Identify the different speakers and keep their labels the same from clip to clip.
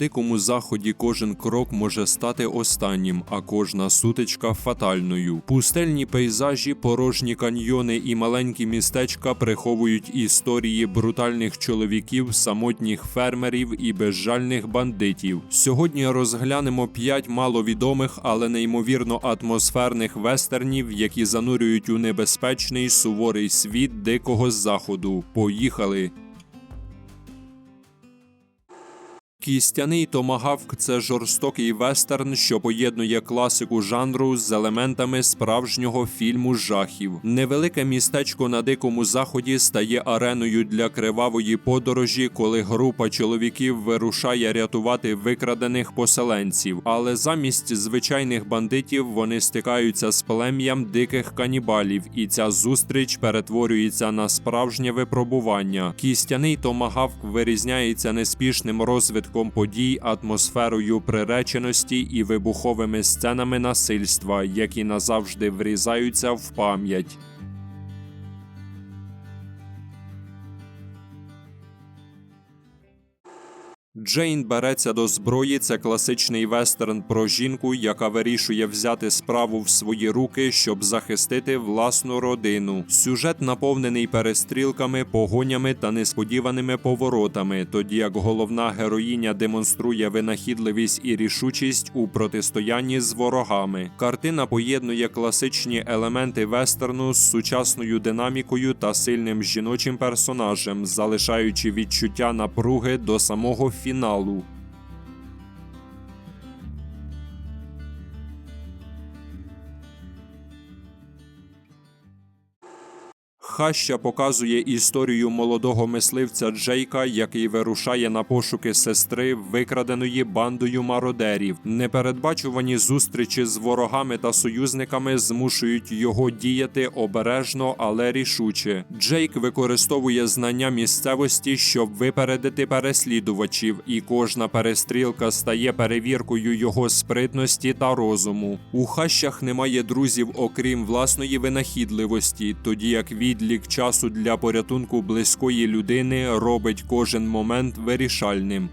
Speaker 1: дикому заході кожен крок може стати останнім, а кожна сутичка фатальною. Пустельні пейзажі, порожні каньйони і маленькі містечка приховують історії брутальних чоловіків, самотніх фермерів і безжальних бандитів. Сьогодні розглянемо п'ять маловідомих, але неймовірно атмосферних вестернів, які занурюють у небезпечний суворий світ дикого заходу. Поїхали! Кістяний томагавк це жорстокий вестерн, що поєднує класику жанру з елементами справжнього фільму жахів. Невелике містечко на дикому заході стає ареною для кривавої подорожі, коли група чоловіків вирушає рятувати викрадених поселенців. Але замість звичайних бандитів вони стикаються з плем'ям диких канібалів, і ця зустріч перетворюється на справжнє випробування. Кістяний томагавк вирізняється неспішним розвитком подій, атмосферою приреченості і вибуховими сценами насильства, які назавжди врізаються в пам'ять. Джейн береться до зброї. Це класичний вестерн про жінку, яка вирішує взяти справу в свої руки, щоб захистити власну родину. Сюжет наповнений перестрілками, погонями та несподіваними поворотами, тоді як головна героїня демонструє винахідливість і рішучість у протистоянні з ворогами. Картина поєднує класичні елементи вестерну з сучасною динамікою та сильним жіночим персонажем, залишаючи відчуття напруги до самого фіналу. Хаща показує історію молодого мисливця Джейка, який вирушає на пошуки сестри, викраденої бандою мародерів. Непередбачувані зустрічі з ворогами та союзниками змушують його діяти обережно, але рішуче. Джейк використовує знання місцевості, щоб випередити переслідувачів, і кожна перестрілка стає перевіркою його спритності та розуму. У хащах немає друзів, окрім власної винахідливості, тоді як відлік часу для порятунку близької людини робить кожен момент вирішальним.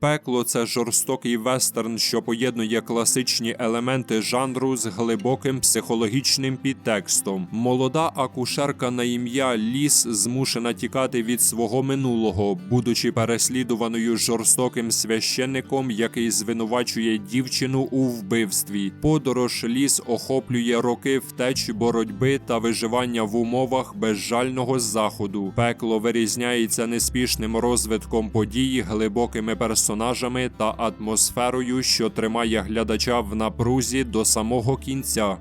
Speaker 1: Пекло це жорстокий вестерн, що поєднує класичні елементи жанру з глибоким психологічним підтекстом. Молода акушерка на ім'я Ліс змушена тікати від свого минулого, будучи переслідуваною жорстоким священником, який звинувачує дівчину у вбивстві. Подорож ліс охоплює роки втеч боротьби та виживання в умовах безжального заходу. Пекло вирізняється неспішним розвитком подій, глибокими персонажами та атмосферою, що тримає глядача в напрузі до самого кінця.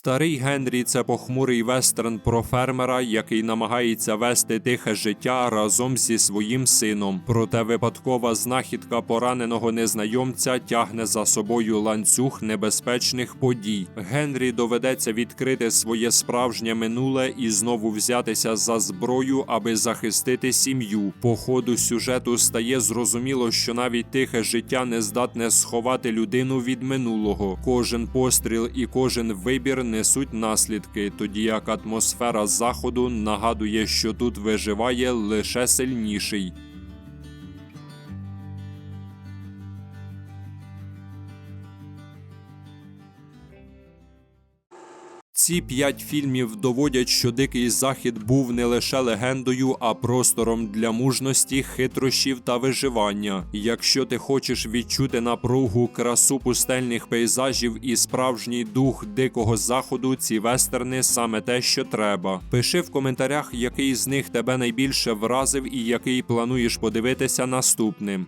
Speaker 1: Старий Генрі це похмурий вестерн про фермера, який намагається вести тихе життя разом зі своїм сином. Проте випадкова знахідка пораненого незнайомця тягне за собою ланцюг небезпечних подій. Генрі доведеться відкрити своє справжнє минуле і знову взятися за зброю, аби захистити сім'ю. По ходу сюжету стає зрозуміло, що навіть тихе життя не здатне сховати людину від минулого. Кожен постріл і кожен вибір несуть наслідки, тоді як атмосфера заходу нагадує, що тут виживає лише сильніший. Ці п'ять фільмів доводять, що дикий захід був не лише легендою, а простором для мужності, хитрощів та виживання. Якщо ти хочеш відчути напругу, красу пустельних пейзажів і справжній дух дикого заходу, ці вестерни саме те, що треба. Пиши в коментарях, який з них тебе найбільше вразив і який плануєш подивитися наступним.